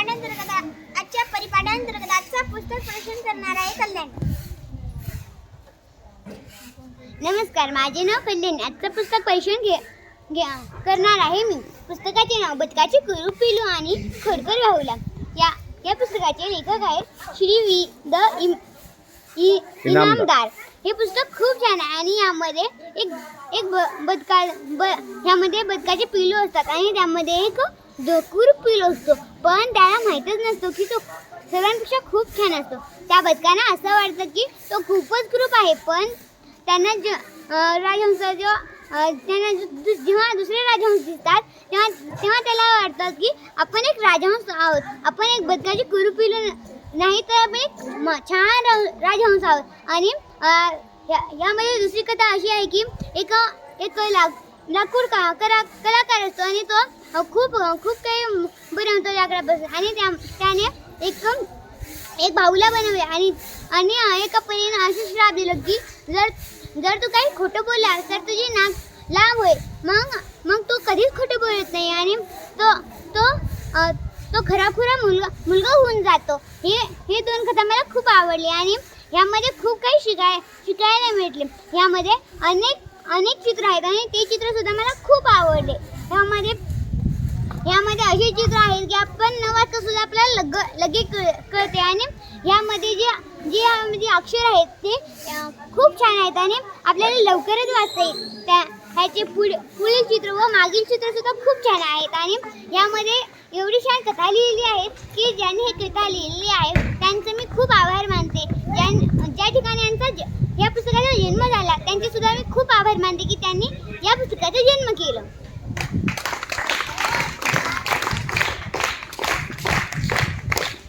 परिपाठांतर्गत आजच्या परिपाठांतर्गत आजचा पुस्तक प्रदर्शन करणार आहे कल्याण. नमस्कार माझे नाव कल्याण. आजचं पुस्तक परिशोधन घे घे- करणार आहे मी. पुस्तकाचे नाव बदकाचे कुरू पिलू आणि खोडकर राहुला या या पुस्तकाचे लेखक आहेत श्री वी द इम इ- इनामदार. इनामदार. हे पुस्तक खूप छान आहे आणि यामध्ये एक एक ब बदका ब ह्यामध्ये बदकाचे पिलू असतात आणि त्यामध्ये एक जोकूर पिल असतो पण त्याला माहीतच नसतो की तो सर्वांपेक्षा खूप छान असतो. त्या बदकांना असं वाटतं की तो खूपच क्रूप आहे पण त्यांना ज राजहंस जेव्हा त्यांना दु- जेव्हा दुसरे राजहंस दिसतात तेव्हा तेव्हा त्याला वाटतं की आपण एक राजहंस आहोत. आपण एक बदकाची कुरू नाही तर आपण एक म- छान रा- राजहंस आहोत. आणि यामध्ये दुसरी कथा अशी आहे की एक एक लाक लाकूड का करा कलाकार असतो आणि तो खूप खूप काही बनवतो लाकडापासून आणि त्या त्याने एक एक भाऊला बनवले. आणि आणि एका परीने असं श्राप दिलं की जर जर तू काही खोटं बोललास तर तुझी नाक लांब होईल. मग मग तो कधीच खोटं बोलत नाही. आणि तो तो अ, तो खराखुरा मुलगा मुलगा होऊन जातो. हे हे दोन कथा मला खूप आवडली. आणि ह्यामध्ये खूप काही शिकाय शिकायला भेटले. ह्यामध्ये अनेक अनेक चित्र आहेत. आणि ते चित्रसुद्धा मला खूप आवडले. ह्यामध्ये अशी असे चित्र आहेत की आपण न वाचता सुद्धा आपल्याला लग लगेच कळ कळते. आणि ह्यामध्ये जे जे म्हणजे अक्षर आहेत ते खूप छान आहेत. आणि आपल्याला लवकरच वाचता येईल. त्या ह्याचे पुढे पुढील चित्र व मागील चित्रसुद्धा खूप छान आहेत. आणि यामध्ये एवढी छान कथा लिहिली आहे की ज्यांनी हे कथा लिहिली आहे त्यांचं मी खूप आभार मानते. ज्यां ज्या ठिकाणी यांचा ज- या पुस्तकाचा जन्म झाला त्यांचे सुद्धा मी खूप आभार मानते की त्यांनी या पुस्तकाचा जन्म केलं.